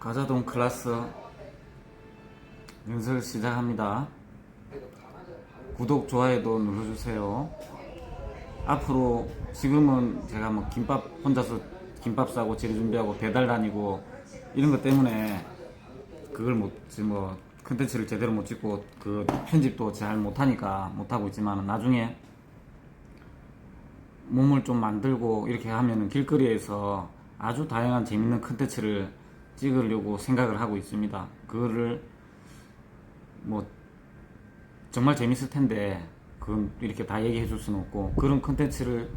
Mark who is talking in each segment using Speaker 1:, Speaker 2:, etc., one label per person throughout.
Speaker 1: 가자동 클라스 연설 시작합니다. 구독, 좋아요도 눌러주세요. 앞으로 지금은 제가 뭐 김밥 혼자서 김밥 싸고 재료 준비하고 배달 다니고 이런 것 때문에 그걸 못, 지금 뭐 컨텐츠를 제대로 못 찍고 그 편집도 잘 못하니까 못하고 있지만 나중에 몸을 좀 만들고 이렇게 하면은 길거리에서 아주 다양한 재밌는 컨텐츠를 찍으려고 생각을 하고 있습니다. 그거를 뭐 정말 재밌을 텐데 그건 이렇게 다 얘기해 줄 수는 없고 그런 컨텐츠를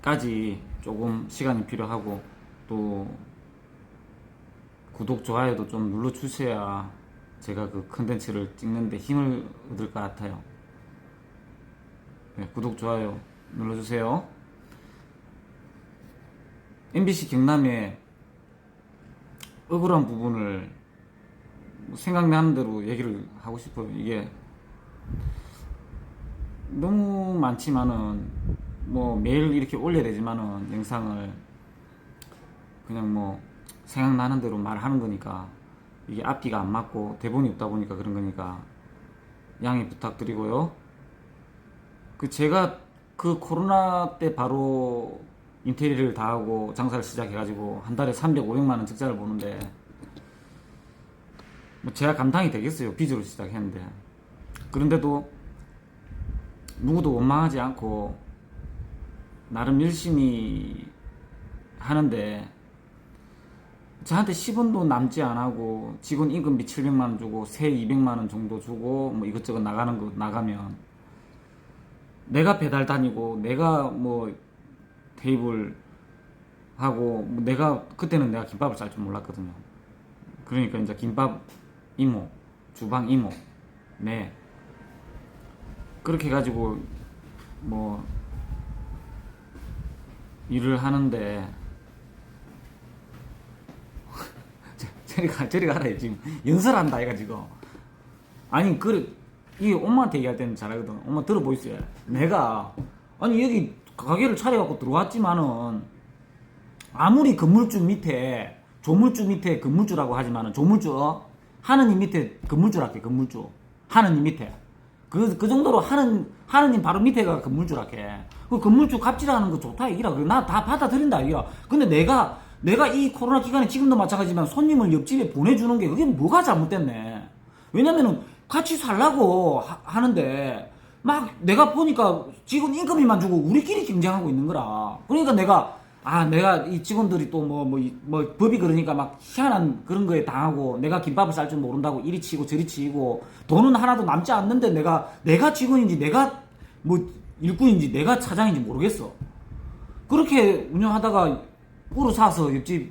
Speaker 1: 찍기까지 조금 시간이 필요하고 또 구독 좋아요도 좀 눌러 주셔야 제가 그 컨텐츠를 찍는데 힘을 얻을 것 같아요. 네, 구독 좋아요 눌러주세요. MBC 경남의 억울한 부분을 뭐 생각나는 대로 얘기를 하고 싶어요. 이게 너무 많지만은 뭐 매일 이렇게 올려야 되지만은 영상을 그냥 뭐 생각나는 대로 말하는 거니까 이게 앞뒤가 안 맞고 대본이 없다 보니까 그런 거니까 양해 부탁드리고요. 그 제가 그 코로나 때 바로 인테리어를 다 하고 장사를 시작해가지고 한 달에 300, 500만 원 적자를 보는데 뭐 제가 감당이 되겠어요 빚으로 시작했는데. 그런데도 누구도 원망하지 않고 나름 열심히 하는데 저한테 10원도 남지 안 하고 직원 임금비 700만 원 주고 세 200만 원 정도 주고 뭐 이것저것 나가는 거 나가면 내가 배달 다니고 내가 뭐 테이블 하고 뭐 내가 그때는 내가 김밥을 쌀 줄 몰랐거든요. 그러니까 이제 김밥 이모, 주방 이모, 네. 그렇게 해가지고 뭐 일을 하는데 저- 저리 가 저리 가라 지금. 연설한다 이가 지금 아니 그래 이 엄마한테 얘기할 때는 잘하거든. 엄마 들어보이세요? 내가 아니 여기 가게를 차려갖고 들어왔지만은 아무리 건물주 밑에 조물주 밑에 건물주라고 하지만은 조물주 어? 하느님 밑에 건물주 할게 건물주 하느님 밑에 그, 그 정도로 하는, 하느님 바로 밑에가 건물주라게. 그 건물주 갑질하는 거 좋다, 이기라. 나다 받아들인다, 이기라. 근데 내가, 내가 이 코로나 기간에 지금도 마찬가지지만 손님을 옆집에 보내주는 게 그게 뭐가 잘못됐네. 왜냐면은 같이 살라고 하, 하는데, 막 내가 보니까 직원 임금비만 주고 우리끼리 경쟁하고 있는 거라. 그러니까 내가, 아, 내가 이 직원들이 또 뭐, 뭐, 이- 뭐, 법이 그러니까 막 희한한 그런 거에 당하고 내가 김밥을 쌀 줄 모른다고 이리 치고 저리 치고 돈은 하나도 남지 않는데 내가, 내가 직원인지 내가 뭐 일꾼인지 내가 차장인지 모르겠어. 그렇게 운영하다가 우루 사서 옆집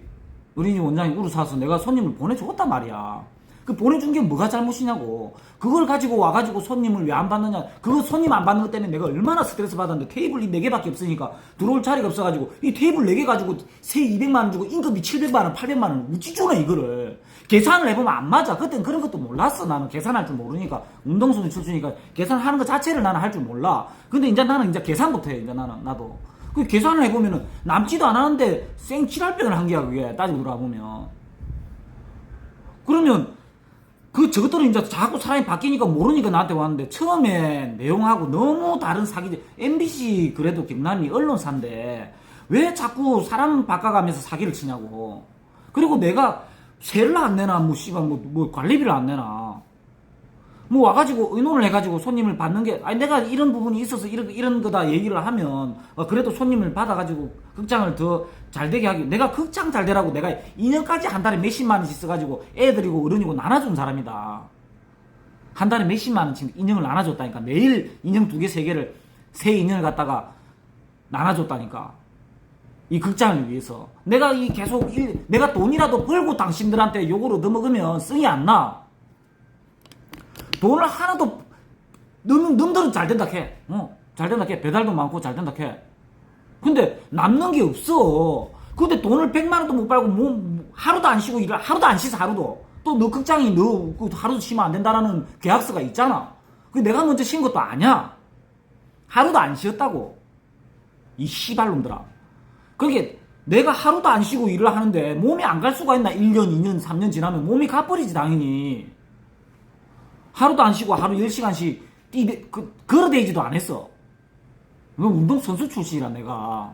Speaker 1: 어린이 원장이 우루 사서 내가 손님을 보내줬단 말이야. 그 보내준 게 뭐가 잘못이냐고. 그걸 가지고 와가지고 손님을 왜 안 받느냐. 그거 손님 안 받는 것 때문에 내가 얼마나 스트레스 받았는데 테이블이 4개밖에 없으니까 들어올 자리가 없어가지고 이 테이블 4개 가지고 세 200만원 주고 임금비 700만원, 800만원 우찌 주네 이거를. 계산을 해보면 안 맞아. 그땐 그런 것도 몰랐어. 나는 계산할 줄 모르니까. 운동선수 출신이니까 계산하는 것 자체를 나는 할 줄 몰라. 근데 이제 나는 이제 계산부터 해. 이제 나는, 나도. 그 계산을 해보면은 남지도 않았는데 생 칠할병을 한 게야 그게 따지고 돌아보면 그러면 그 저것들은 이제 자꾸 사람이 바뀌니까 모르니까 나한테 왔는데 처음에 내용하고 너무 다른 사기 MBC 그래도 경남이 언론사인데 왜 자꾸 사람 바꿔가면서 사기를 치냐고. 그리고 내가 세를 안 내나 뭐 씨발 뭐, 뭐 관리비를 안 내나 뭐 와가지고 의논을 해가지고 손님을 받는 게 아니 내가 이런 부분이 있어서 이런 이런 거다 얘기를 하면 어, 그래도 손님을 받아가지고 극장을 더 잘 되게 하기 내가 극장 잘 되라고 내가 2년까지 한 달에 몇십만 원씩 써가지고 애들이고 어른이고 나눠준 사람이다. 한 달에 몇십만 원씩 인형을 나눠줬다니까. 매일 인형 두 개 세 개를 새 인형을 갖다가 나눠줬다니까. 이 극장을 위해서. 내가 이 계속 일, 내가 돈이라도 벌고 당신들한테 요거로 얻어먹으면 성이 안 나. 돈을 하나도 놈, 놈들은 잘 된다 해. 어, 잘 된다 해. 배달도 많고 잘 된다 해. 근데 남는 게 없어. 근데 돈을 100만 원도 못 벌고 뭐 하루도 안 쉬고 일을 하루도 안 쉬서 하루도. 또 너 극장이 너그 하루도 쉬면 안 된다라는 계약서가 있잖아. 그 내가 먼저 쉰 것도 아니야. 하루도 안 쉬었다고. 이 씨발놈들아. 그게 내가 하루도 안 쉬고 일을 하는데 몸이 안 갈 수가 있나? 1년, 2년, 3년 지나면 몸이 가버리지, 당연히. 하루도 안 쉬고 하루 10시간씩 뛰, 그, 걸어대지도 안 했어. 왜 운동선수 출신이라, 내가.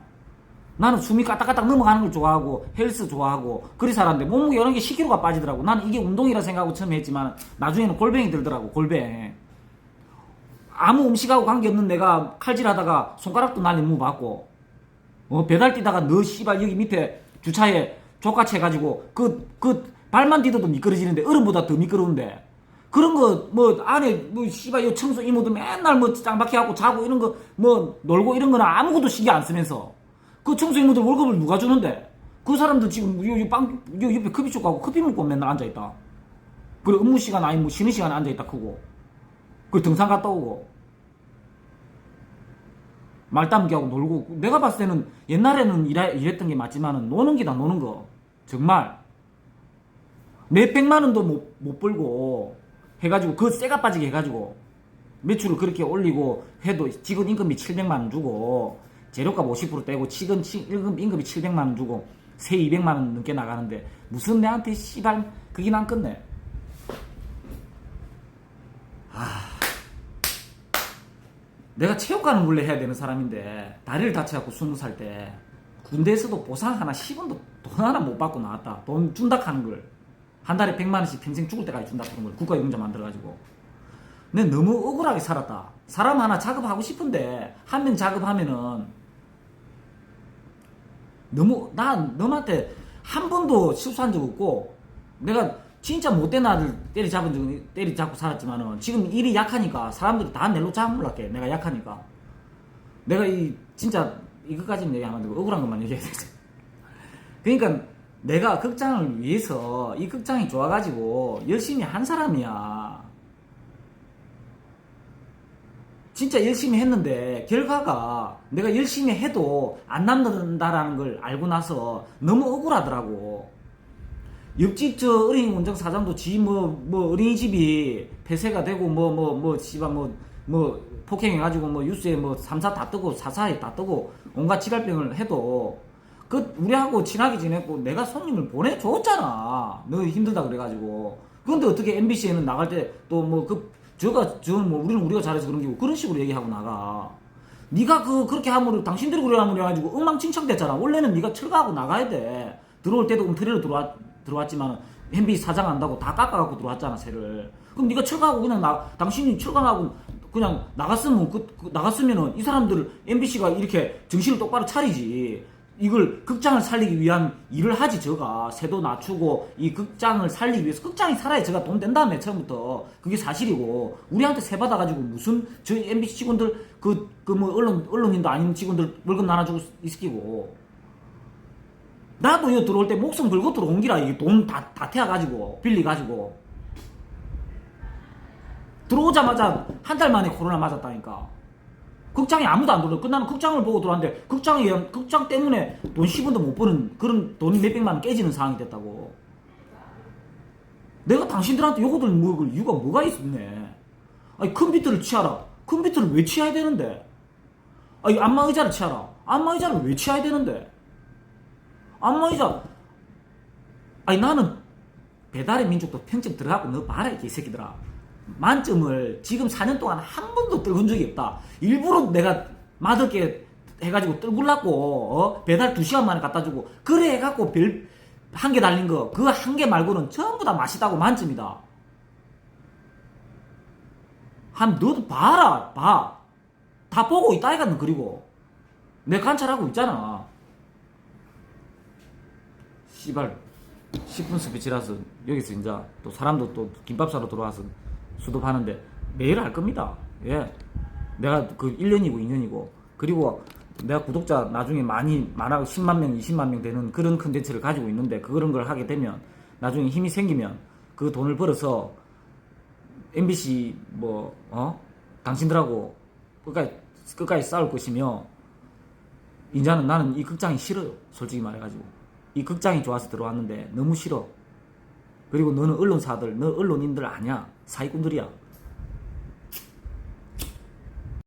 Speaker 1: 나는 숨이 까딱까딱 넘어가는 걸 좋아하고 헬스 좋아하고 그리 살았는데 몸무게 이런 게 10kg가 빠지더라고 나는 이게 운동이라 생각하고 처음에 했지만 나중에는 골뱅이 들더라고 골뱅 아무 음식하고 관계없는 내가 칼질하다가 손가락도 날림 무 받고 어, 배달 뛰다가 너 씨발 여기 밑에 주차에 족같이 해가지고 그, 그 발만 디뎌도 미끄러지는데 얼음보다 더 미끄러운데 그런 거 뭐 안에 뭐 씨발 요 청소 이모도 맨날 뭐 짱박히 하고 자고 이런 거 뭐 놀고 이런 거는 아무것도 신경 안 쓰면서. 그 청소 이모들 월급을 누가 주는데? 그 사람들 지금 요, 요 빵, 요 옆에 커피숍 가고 커피 먹고 맨날 앉아있다. 그래 업무 시간 아니 뭐 쉬는 시간에 앉아있다 크고. 그 등산 갔다 오고. 말담기하고 놀고. 내가 봤을 때는 옛날에는 일하, 일했던 게 맞지만은 노는 기다 노는 거. 정말. 몇 백만 원도 못, 못 벌고 해가지고 그 쇠가 빠지게 해가지고 매출을 그렇게 올리고 해도 직원 임금이 700만 원 주고 재료값 50% 떼고 직원 치- 임금, 임금이 700만 원 주고 세 200만 원 넘게 나가는데 무슨 내한테 씨발 그게 난 끝내 내가 체육관을 원래 해야 되는 사람인데 다리를 다쳐갖고 스무 살때 군대에서도 보상 하나 10원도 돈 하나 못 받고 나왔다. 돈 준다 하는 걸 한 달에 100만 원씩 평생 죽을 때까지 준다. 그런 걸 국가유공자 만들어 가지고. 내 너무 억울하게 살았다. 사람 하나 작업하고 싶은데 한 명 작업하면은 너무 나 너한테 한 번도 실수한 적 없고 내가 진짜 못된 아들 때리잡은 적 때리잡고 살았지만은 지금 일이 약하니까 사람들이 다 낼로 잡으려게 내가 약하니까. 내가 이 진짜 이것까지는 얘기 안 하는데 억울한 것만 얘기해야 되지. 그러니까 내가 극장을 위해서 이 극장이 좋아가지고 열심히 한 사람이야 진짜 열심히 했는데 결과가 내가 열심히 해도 안 남는다라는 걸 알고 나서 너무 억울하더라고. 옆집 저 어린이 원정 사장도 지뭐뭐 어린이집이 폐쇄가 되고 뭐 뭐뭐 씨발 뭐뭐 폭행해가지고 뭐 뉴스에 뭐 3사 다 뜨고 4사에 다 뜨고 온갖 지랄병을 해도 그 우리하고 친하게 지냈고 내가 손님을 보내줬잖아. 너 힘들다 그래가지고. 그런데 어떻게 MBC에는 나갈 때 또 뭐 그 저가 저는 뭐 우리는 우리가 잘해서 그런 게 그런 식으로 얘기하고 나가. 네가 그 그렇게 하면 당신들이 그래 하면 해가지고 엉망진창됐잖아. 원래는 네가 철거하고 나가야 돼. 들어올 때도 움트리로 들어왔 들어왔지만 MBC 사장 한다고 다 깎아갖고 들어왔잖아 새를. 그럼 네가 철거하고 그냥 나 당신이 철거하고 그냥 나갔으면 그, 그 나갔으면은 이 사람들 MBC가 이렇게 정신을 똑바로 차리지. 이걸 극장을 살리기 위한 일을 하지 저가. 세도 낮추고 이 극장을 살리기 위해서 극장이 살아야 저가 돈 댄다며 처음부터. 그게 사실이고. 우리한테 세 받아가지고 무슨 저희 MBC 직원들 그 그 뭐 언론 언론인도 아닌 직원들 월급 나눠주고 있기고. 나도 이거 들어올 때 목숨 걸고 들어온 기라. 이게 돈다 다 태워가지고 빌리 가지고. 들어오자마자 한 달 만에 코로나 맞았다니까. 극장에 아무도 안 들어. 끝나는 극장을 보고 들어왔는데 극장에 극장 때문에 돈 10원도 못 버는 그런 돈 몇백만 원 깨지는 상황이 됐다고. 내가 당신들한테 요거들 먹을 이유가 뭐가 있었네. 아니 컴퓨터를 취하라. 컴퓨터를 왜 취해야 되는데? 아니 안마 의자를 취하라. 안마 의자를 왜 취해야 되는데? 안마 의자. 아니 나는 배달의 민족도 평점 들어가고 너 봐라 이 새끼들아. 만점을 지금 4년 동안 한 번도 떨군 적이 없다. 일부러 내가 맛없게 해가지고 떨굴라고 어? 배달 2시간 만에 갖다 주고 그래 해갖고 별 한 개 달린 거 그 한 개 말고는 전부 다 맛있다고 만점이다. 한 너도 봐라 봐. 다 보고 있다 이가는 그리고 내 관찰하고 있잖아. 씨발 10분 스피치라서 여기서 이제 또 사람도 또 김밥 사러 들어와서 수도하는데 매일 할 겁니다. 예. 내가 그 1년이고 2년이고 그리고 내가 구독자 나중에 많이 많아 10만 명, 20만 명 되는 그런 컨텐츠를 가지고 있는데 그런 걸 하게 되면 나중에 힘이 생기면 그 돈을 벌어서 MBC 뭐 어? 당신들하고 끝까지 끝까지 싸울 것이며 이제는 나는 이 극장이 싫어요. 솔직히 말해 가지고 이 극장이 좋아서 들어왔는데 너무 싫어. 그리고 너는 언론사들, 너 언론인들 아니야. 사기꾼들이야.